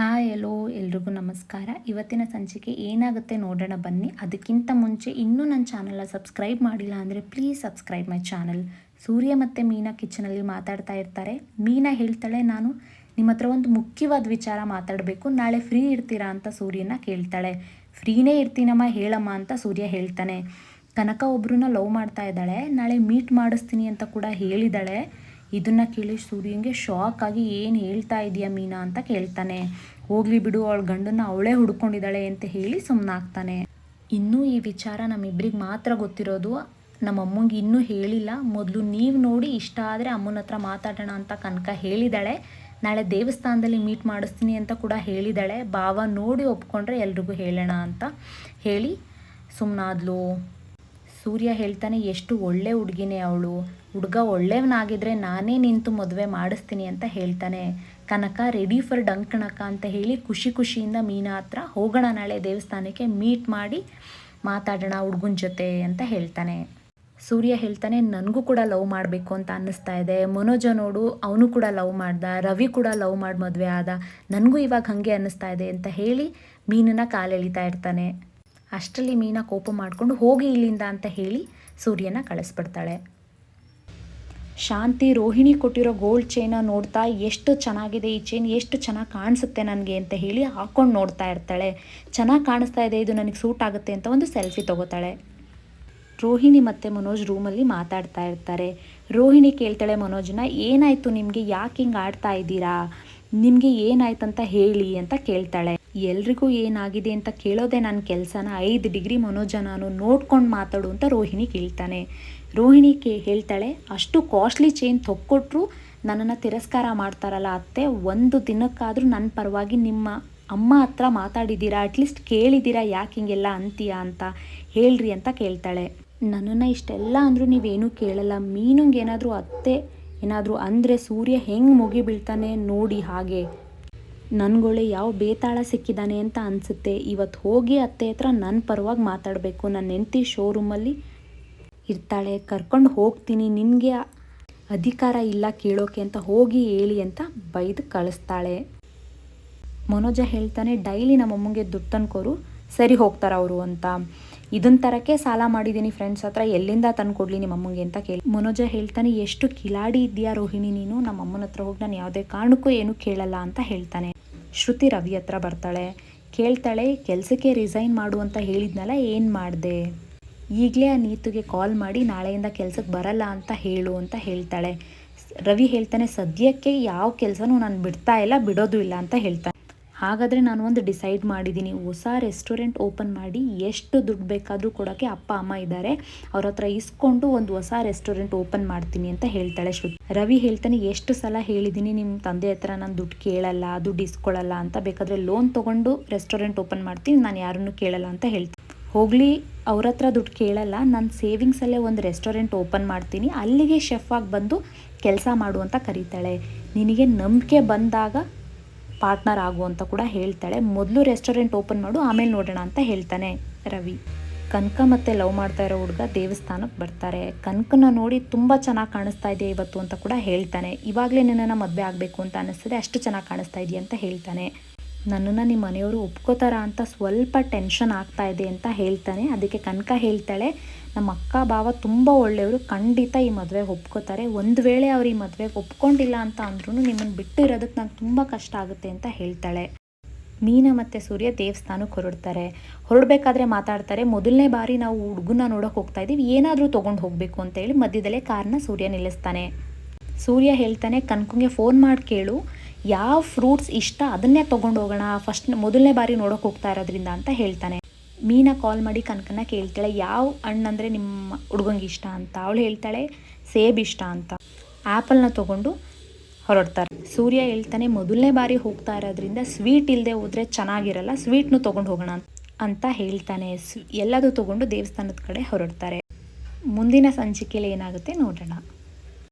Hi ಎಲೋ ಎಲ್ರಿಗೂ ನಮಸ್ಕಾರ. ಇವತ್ತಿನ ಸಂಚಿಕೆ ಏನಾಗುತ್ತೆ ನೋಡೋಣ ಬನ್ನಿ. ಅದಕ್ಕಿಂತ ಮುಂಚೆ ಇನ್ನೂ ನನ್ನ ಚಾನಲ್ನ ಸಬ್ಸ್ಕ್ರೈಬ್ ಮಾಡಿಲ್ಲ ಅಂದರೆ please subscribe my channel. Surya ಮತ್ತು ಮೀನಾ ಕಿಚನಲ್ಲಿ ಮಾತಾಡ್ತಾ ಇರ್ತಾರೆ. ಮೀನಾ ಹೇಳ್ತಾಳೆ, ನಾನು ನಿಮ್ಮ ಹತ್ರ ಒಂದು ಮುಖ್ಯವಾದ ವಿಚಾರ ಮಾತಾಡಬೇಕು. ನಾಳೆ ಫ್ರೀ ಇರ್ತೀರಾ ಅಂತ ಸೂರ್ಯನ ಕೇಳ್ತಾಳೆ. ಫ್ರೀನೇ ಇರ್ತೀನಮ್ಮ, ಹೇಳಮ್ಮ ಅಂತ ಸೂರ್ಯ ಹೇಳ್ತಾನೆ. ಕನಕ ಒಬ್ಬರನ್ನ ಲವ್ ಮಾಡ್ತಾ ಇದ್ದಾಳೆ. ನಾಳೆ ಮೀಟ್ ಮಾಡಿಸ್ತೀನಿ ಅಂತ ಕೂಡ ಹೇಳಿದಾಳೆ ಇದನ್ನ ಕೇಳಿ ಸೂರ್ಯನಿಗೆ ಶಾಕ್ ಆಗಿ, ಏನು ಹೇಳ್ತಾ ಇದೆಯಾ ಮೀನಾ? ಅಂತ ಕೇಳ್ತಾನೆ. ಹೋಗ್ಲಿ ಬಿಡು, ಅವಳ ಗಂಡನ್ನ ಅವಳೇ ಹುಡ್ಕೊಂಡಿದ್ದಾಳೆ ಅಂತ ಹೇಳಿ ಸುಮ್ಮನಾಗ್ತಾನೆ ಇನ್ನೂ ಈ ವಿಚಾರ ನಮ್ಮಿಬ್ರಿಗೆ ಮಾತ್ರ ಗೊತ್ತಿರೋದು. ನಮ್ಮ ಅಮ್ಮಂಗೆ ಇನ್ನೂ ಹೇಳಿಲ್ಲ. ಮೊದಲು ನೀವು ನೋಡಿ ಇಷ್ಟ ಆದರೆ ಅಮ್ಮನ ಹತ್ರ ಮಾತಾಡೋಣ ಅಂತ ಕನಕ ಹೇಳಿದಾಳೆ. ನಾಳೆ ದೇವಸ್ಥಾನದಲ್ಲಿ ಮೀಟ್ ಮಾಡಿಸ್ತೀನಿ ಅಂತ ಕೂಡ ಹೇಳಿದಾಳೆ. ಭಾವ ನೋಡಿ ಒಪ್ಕೊಂಡ್ರೆ ಎಲ್ರಿಗೂ ಹೇಳೋಣ ಅಂತ ಹೇಳಿ ಸುಮ್ಮನಾದ್ಲು ಸೂರ್ಯ ಹೇಳ್ತಾನೆ, ಎಷ್ಟು ಒಳ್ಳೆ ಹುಡುಗಿನೇ ಅವಳು. ಹುಡುಗ ಒಳ್ಳೆಯವನಾಗಿದ್ರೆ ನಾನೇ ನಿಂತು ಮದುವೆ ಮಾಡಿಸ್ತೀನಿ ಅಂತ ಹೇಳ್ತಾನೆ. ಕನಕ ರೆಡಿ ಫಾರ್ ಡಂಕಣಕ ಅಂತ ಹೇಳಿ ಖುಷಿ ಖುಷಿಯಿಂದ ಮೀನಾ ಹತ್ರ ಹೋಗೋಣ ನಾಳೆ ದೇವಸ್ಥಾನಕ್ಕೆ ಮೀಟ್ ಮಾಡಿ ಮಾತಾಡೋಣ ಹುಡುಗನ ಜೊತೆ ಅಂತ ಹೇಳ್ತಾನೆ. ಸೂರ್ಯ ಹೇಳ್ತಾನೆ, ನನಗೂ ಕೂಡ ಲವ್ ಮಾಡಬೇಕು ಅಂತ ಅನ್ನಿಸ್ತಾ ಇದೆ. ಮನೋಜ ನೋಡು, ಅವನು ಕೂಡ ಲವ್ ಮಾಡ್ದ, ರವಿ ಕೂಡ ಲವ್ ಮಾಡಿ ಮದುವೆ ಆದ. ನನಗೂ ಇವಾಗ ಹಾಗೆ ಅನ್ನಿಸ್ತಾ ಇದೆ ಅಂತ ಹೇಳಿ ಮೀನನ್ನು ಕಾಲೆಳಿತಾ ಇರ್ತಾನೆ. ಅಷ್ಟರಲ್ಲಿ ಮೀನಾ ಕೋಪ ಮಾಡಿಕೊಂಡು ಹೋಗಿ ಇಲ್ಲಿಂದ ಅಂತ ಹೇಳಿ ಸೂರ್ಯನ ಕಳಿಸ್ಬಿಡ್ತಾಳೆ. ಶಾಂತಿ ರೋಹಿಣಿ ಕೊಟ್ಟಿರೋ ಗೋಲ್ಡ್ ಚೈನ ನೋಡ್ತಾ ಎಷ್ಟು ಚೆನ್ನಾಗಿದೆ ಈ ಚೈನ್ ಎಷ್ಟು ಚೆನ್ನಾಗಿ ಕಾಣಿಸುತ್ತೆ ನನಗೆ ಅಂತ ಹೇಳಿ ಹಾಕೊಂಡು ನೋಡ್ತಾ ಇರ್ತಾಳೆ. ಚೆನ್ನಾಗಿ ಕಾಣಿಸ್ತಾ ಇದೆ, ಇದು ನನಗೆ ಸೂಟ್ ಆಗುತ್ತೆ ಅಂತ ಒಂದು ಸೆಲ್ಫಿ ತಗೋತಾಳೆ. ರೋಹಿಣಿ ಮತ್ತು ಮನೋಜ್ ರೂಮಲ್ಲಿ ಮಾತಾಡ್ತಾ ಇರ್ತಾರೆ. ರೋಹಿಣಿ ಕೇಳ್ತಾಳೆ, ಮನೋಜ್ನ, ಏನಾಯಿತು ನಿಮಗೆ? ಯಾಕೆ ಹಿಂಗೆ ಆಡ್ತಾ ಇದ್ದೀರಾ? ನಿಮಗೆ ಏನಾಯ್ತು ಅಂತ ಹೇಳಿ ಅಂತ ಕೇಳ್ತಾಳೆ. ಎಲ್ರಿಗೂ ಏನಾಗಿದೆ ಅಂತ ಕೇಳೋದೇ ನನ್ನ ಕೆಲಸನ. ಐದು ಡಿಗ್ರಿ ಮನೋಜ ನಾನು ನೋಡ್ಕೊಂಡು ಮಾತಾಡು ಅಂತ ರೋಹಿಣಿ ಕೇಳ್ತಾನೆ. ರೋಹಿಣಿ ಕೇ ಹೇಳ್ತಾಳೆ, ಅಷ್ಟು ಕಾಸ್ಟ್ಲಿ ಚೈನ್ ತೊಕ್ಕೊಟ್ರು ನನ್ನನ್ನು ತಿರಸ್ಕಾರ ಮಾಡ್ತಾರಲ್ಲ ಅತ್ತೆ. ಒಂದು ದಿನಕ್ಕಾದರೂ ನನ್ನ ಪರವಾಗಿ ನಿಮ್ಮ ಅಮ್ಮ ಹತ್ರ ಮಾತಾಡಿದ್ದೀರಾ ಅಟ್ಲೀಸ್ಟ್ ಕೇಳಿದ್ದೀರಾ ಯಾಕೆ ಹಿಂಗೆಲ್ಲ ಅಂತೀಯಾ ಅಂತ ಹೇಳ್ರಿ ಅಂತ ಕೇಳ್ತಾಳೆ. ನನ್ನನ್ನು ಇಷ್ಟೆಲ್ಲ ಅಂದರೂ ನೀವೇನೂ ಕೇಳಲ್ಲ. ಮೀನುಂಗೆ ಏನಾದರೂ ಅತ್ತೆ ಏನಾದರೂ ಅಂದರೆ ಸೂರ್ಯ ಹೆಂಗೆ ಮುಗಿಬೀಳ್ತಾನೆ ನೋಡಿ ಹಾಗೆ. ನನಗೊಳ್ಳೆ ಯಾವ ಬೇತಾಳ ಸಿಕ್ಕಿದ್ದಾನೆ ಅಂತ ಅನಿಸುತ್ತೆ. ಇವತ್ತು ಹೋಗಿ ಅತ್ತೆ ಹತ್ರ ನನ್ನ ಪರವಾಗಿ ಮಾತಾಡಬೇಕು. ನನ್ನ ಹೆಂಡತಿ ಶೋರೂಮಲ್ಲಿ ಇರ್ತಾಳೆ. ಕರ್ಕೊಂಡು ಹೋಗ್ತೀನಿ. ನಿನಗೆ ಅಧಿಕಾರ ಇಲ್ಲ ಕೇಳೋಕೆ ಅಂತ ಹೋಗಿ ಹೇಳಿ ಅಂತ ಬೈದು ಕಳಿಸ್ತಾಳೆ. ಮನೋಜ ಹೇಳ್ತಾನೆ, ಡೈಲಿ ನಮ್ಮಮ್ಮಂಗೆ ದುಡ್ಡು ತಂದ್ಕೋರು ಸರಿ ಹೋಗ್ತಾರೆ ಅವರು ಅಂತ. ಇದನ್ನ ತರಕ್ಕೆ ಸಾಲ ಮಾಡಿದ್ದೀನಿ ಫ್ರೆಂಡ್ಸ್ ಹತ್ರ. ಎಲ್ಲಿಂದ ತಂದ್ಕೊಡ್ಲಿ ನಿಮ್ಮಮ್ಮಂಗೆ ಅಂತ ಕೇಳಿ. ಮನೋಜ ಹೇಳ್ತಾನೆ, ಎಷ್ಟು ಕಿಲಾಡಿ ಇದೆಯಾ ರೋಹಿಣಿ ನೀನು. ನಮ್ಮ ಅಮ್ಮನ ಹತ್ರ ಹೋಗಿ ನಾನು ಯಾವುದೇ ಕಾರಣಕ್ಕೂ ಏನು ಕೇಳಲ್ಲ ಅಂತ ಹೇಳ್ತಾನೆ. ಶ್ರುತಿ ರವಿ ಹತ್ರ ಬರ್ತಾಳೆ. ಕೇಳ್ತಾಳೆ, ಕೆಲಸಕ್ಕೆ ರಿಸೈನ್ ಮಾಡು ಅಂತ ಹೇಳಿದ್ನಲ್ಲ, ಏನು ಮಾಡಿದೆ? ಈಗಲೇ ಆ ನೀತುಗೆ ಕಾಲ್ ಮಾಡಿ ನಾಳೆಯಿಂದ ಕೆಲಸಕ್ಕೆ ಬರಲ್ಲ ಅಂತ ಹೇಳು ಅಂತ ಹೇಳ್ತಾಳೆ. ರವಿ ಹೇಳ್ತಾನೆ, ಸದ್ಯಕ್ಕೆ ಯಾವ ಕೆಲಸನೂ ನಾನು ಬಿಡ್ತಾ ಇಲ್ಲ, ಬಿಡೋದು ಇಲ್ಲ ಅಂತ ಹೇಳ್ತಾನೆ ಹಾಗಾದರೆ ನಾನು ಒಂದು ಡಿಸೈಡ್ ಮಾಡಿದ್ದೀನಿ, ಹೊಸ ರೆಸ್ಟೋರೆಂಟ್ ಓಪನ್ ಮಾಡಿ ಎಷ್ಟು ದುಡ್ಡು ಬೇಕಾದರೂ ಕೊಡೋಕ್ಕೆ ಅಪ್ಪ, ಅಮ್ಮ ಇದ್ದಾರೆ. ಅವ್ರ ಹತ್ರ ಇಸ್ಕೊಂಡು ಒಂದು ಹೊಸ ರೆಸ್ಟೋರೆಂಟ್ ಓಪನ್ ಮಾಡ್ತೀನಿ ಅಂತ ಹೇಳ್ತಾಳೆ ಶ್ರುತಿ. ರವಿ ಹೇಳ್ತಾನೆ, ಎಷ್ಟು ಸಲ ಹೇಳಿದ್ದೀನಿ ನಿಮ್ಮ ತಂದೆ ಹತ್ರ ನಾನು ದುಡ್ಡು ಕೇಳಲ್ಲ, ದುಡ್ಡು ಇಸ್ಕೊಳ್ಳಲ್ಲ ಅಂತ. ಬೇಕಾದರೆ ಲೋನ್ ತೊಗೊಂಡು ರೆಸ್ಟೋರೆಂಟ್ ಓಪನ್ ಮಾಡ್ತೀನಿ, ನಾನು ಯಾರನ್ನು ಕೇಳಲ್ಲ ಅಂತ ಹೇಳ್ತೀನಿ. ಹೋಗಲಿ, ಅವ್ರ ಹತ್ರ ದುಡ್ಡು ಕೇಳಲ್ಲ. ನಾನು ಸೇವಿಂಗ್ಸಲ್ಲೇ ಒಂದು ರೆಸ್ಟೋರೆಂಟ್ ಓಪನ್ ಮಾಡ್ತೀನಿ. ಅಲ್ಲಿಗೆ ಶೆಫ್ ಆಗಿ ಬಂದು ಕೆಲಸ ಮಾಡು ಅಂತ ಕರೀತಾಳೆ. ನಿನಗೆ ನಂಬಿಕೆ ಬಂದಾಗ ಪಾರ್ಟ್ನರ್ ಆಗು ಅಂತ ಕೂಡ ಹೇಳ್ತಾಳೆ. ಮೊದಲು ರೆಸ್ಟೋರೆಂಟ್ ಓಪನ್ ಮಾಡು, ಆಮೇಲೆ ನೋಡೋಣ ಅಂತ ಹೇಳ್ತಾನೆ ರವಿ. ಕನಕ ಮತ್ತು ಲವ್ ಮಾಡ್ತಾ ಇರೋ ಹುಡುಗ ದೇವಸ್ಥಾನಕ್ಕೆ ಬರ್ತಾರೆ. ಕನಕನ ನೋಡಿ ತುಂಬ ಚೆನ್ನಾಗಿ ಕಾಣಿಸ್ತಾ ಇದೆ ಇವತ್ತು ಅಂತ ಕೂಡ ಹೇಳ್ತಾನೆ. ಇವಾಗಲೇ ನಿನ್ನನ್ನು ಮದುವೆ ಆಗಬೇಕು ಅಂತ ಅನ್ನಿಸ್ತದೆ ಅಷ್ಟು ಚೆನ್ನಾಗಿ ಕಾಣಿಸ್ತಾ ಇದೆಯಾ ಅಂತ ಹೇಳ್ತಾನೆ. ನನ್ನನ್ನು ನಿಮ್ಮ ಮನೆಯವರು ಒಪ್ಕೋತಾರ ಅಂತ ಸ್ವಲ್ಪ ಟೆನ್ಷನ್ ಆಗ್ತಾ ಇದೆ ಅಂತ ಹೇಳ್ತಾನೆ. ಅದಕ್ಕೆ ಕನಕ ಹೇಳ್ತಾಳೆ ನಮ್ಮ ಅಕ್ಕ ಭಾವ ತುಂಬ ಒಳ್ಳೆಯವರು, ಖಂಡಿತ ಈ ಮದುವೆಗೆ ಒಪ್ಕೋತಾರೆ. ಒಂದು ವೇಳೆ ಅವ್ರು ಈ ಮದುವೆಗೆ ಒಪ್ಕೊಂಡಿಲ್ಲ ಅಂತ ಅಂದ್ರೂ ನಿಮ್ಮನ್ನು ಬಿಟ್ಟು ಇರೋದಕ್ಕೆ ನಂಗೆ ತುಂಬ ಕಷ್ಟ ಆಗುತ್ತೆ ಅಂತ ಹೇಳ್ತಾಳೆ. ಮೀನ ಮತ್ತು ಸೂರ್ಯ ದೇವಸ್ಥಾನಕ್ಕೆ ಹೊರಡ್ತಾರೆ. ಹೊರಡಬೇಕಾದ್ರೆ ಮಾತಾಡ್ತಾರೆ, ಮೊದಲನೇ ಬಾರಿ ನಾವು ಹುಡುಗನ ನೋಡೋಕೆ ಹೋಗ್ತಾ ಇದ್ದೀವಿ ಏನಾದರೂ ತೊಗೊಂಡು ಹೋಗಬೇಕು ಅಂತ ಹೇಳಿ ಮಧ್ಯದಲ್ಲೇ ಕಾರ್ನ ಸೂರ್ಯ ನಿಲ್ಲಿಸ್ತಾನೆ. ಸೂರ್ಯ ಹೇಳ್ತಾನೆ, ಕನ್ಕುಂಗೆ ಫೋನ್ ಮಾಡಿ ಕೇಳು. ಯಾವ ಫ್ರೂಟ್ಸ್ ಇಷ್ಟ ಅದನ್ನೇ ತೊಗೊಂಡು ಹೋಗೋಣ. ಫಸ್ಟ್ ಮೊದಲನೇ ಬಾರಿ ನೋಡೋಕೆ ಹೋಗ್ತಾ ಇರೋದ್ರಿಂದ, ಅಂತ ಹೇಳ್ತಾನೆ. ಮೀನಾ ಕಾಲ್ ಮಾಡಿ ಕನಕನ ಕೇಳ್ತಾಳೆ, ಯಾವ ಹಣ್ಣಂದರೆ ನಿಮ್ಮ ಹುಡುಗಂಗೆ ಇಷ್ಟ? ಅಂತ. ಅವಳು ಹೇಳ್ತಾಳೆ, ಸೇಬ್ ಇಷ್ಟ ಅಂತ. ಆ್ಯಪಲ್ನ ತೊಗೊಂಡು ಹೊರಡ್ತಾರೆ. ಸೂರ್ಯ ಹೇಳ್ತಾನೆ, ಮೊದಲನೇ ಬಾರಿ ಹೋಗ್ತಾ ಇರೋದ್ರಿಂದ ಸ್ವೀಟ್ ಇಲ್ಲದೆ ಹೋದರೆ ಚೆನ್ನಾಗಿರಲ್ಲ ಸ್ವೀಟ್ನು ತೊಗೊಂಡು ಹೋಗೋಣ ಅಂತ. ಹೇಳ್ತಾನೆ. ಎಲ್ಲದೂ ತೊಗೊಂಡು ದೇವಸ್ಥಾನದ ಕಡೆ ಹೊರಡ್ತಾರೆ. ಮುಂದಿನ ಸಂಚಿಕೆಯಲ್ಲಿ ಏನಾಗುತ್ತೆ ನೋಡೋಣ.